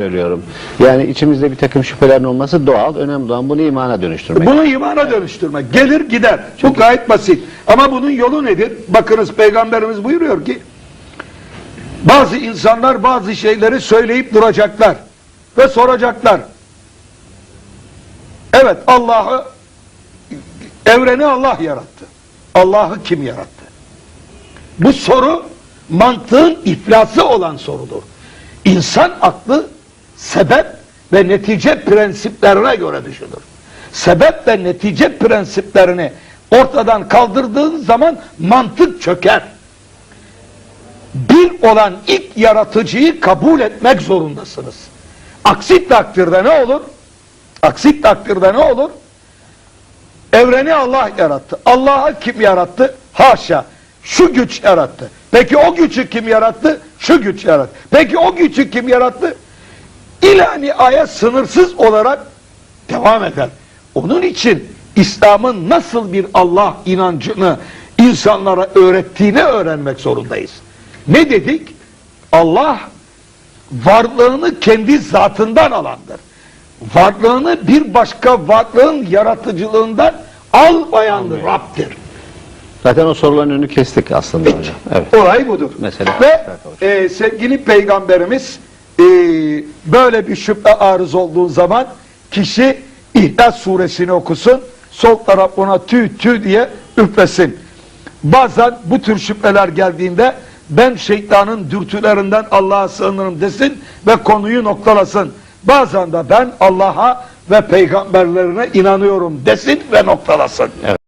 söylüyorum. Yani içimizde bir takım şüphelerin olması doğal. Önemli olan bunu imana dönüştürmek. Bunu imana dönüştürmek. Gelir gider. Bu gayet basit. Ama bunun yolu nedir? Bakınız Peygamberimiz buyuruyor ki bazı insanlar bazı şeyleri söyleyip duracaklar ve soracaklar. Evet Allah'ı evreni Allah yarattı. Allah'ı kim yarattı? Bu soru mantığın iflası olan sorudur. İnsan aklı sebep ve netice prensiplerine göre düşünür. Sebep ve netice prensiplerini ortadan kaldırdığın zaman mantık çöker. Bir olan ilk yaratıcıyı kabul etmek zorundasınız. Aksi takdirde ne olur? Aksi takdirde ne olur? Evreni Allah yarattı. Allah'ı kim yarattı? Haşa. Şu güç yarattı. Peki o gücü kim yarattı? Şu güç yarattı. Peki o gücü kim yarattı? İlani aya sınırsız olarak devam eder. Onun için İslam'ın nasıl bir Allah inancını insanlara öğrettiğini öğrenmek zorundayız. Ne dedik? Allah varlığını kendi zatından alandır. Varlığını bir başka varlığın yaratıcılığından almayan Rab'dir. Zaten o soruların önünü kestik aslında Peki. hocam. Evet. Olay budur. Mesela. Ve e, sevgili peygamberimiz e, böyle bir şüphe arız olduğu zaman kişi İhlas suresini okusun. Sol taraf ona tü tü diye üflesin. Bazen bu tür şüpheler geldiğinde ben şeytanın dürtülerinden Allah'a sığınırım desin ve konuyu noktalasın. Bazen de ben Allah'a ve peygamberlerine inanıyorum desin ve noktalasın. Evet.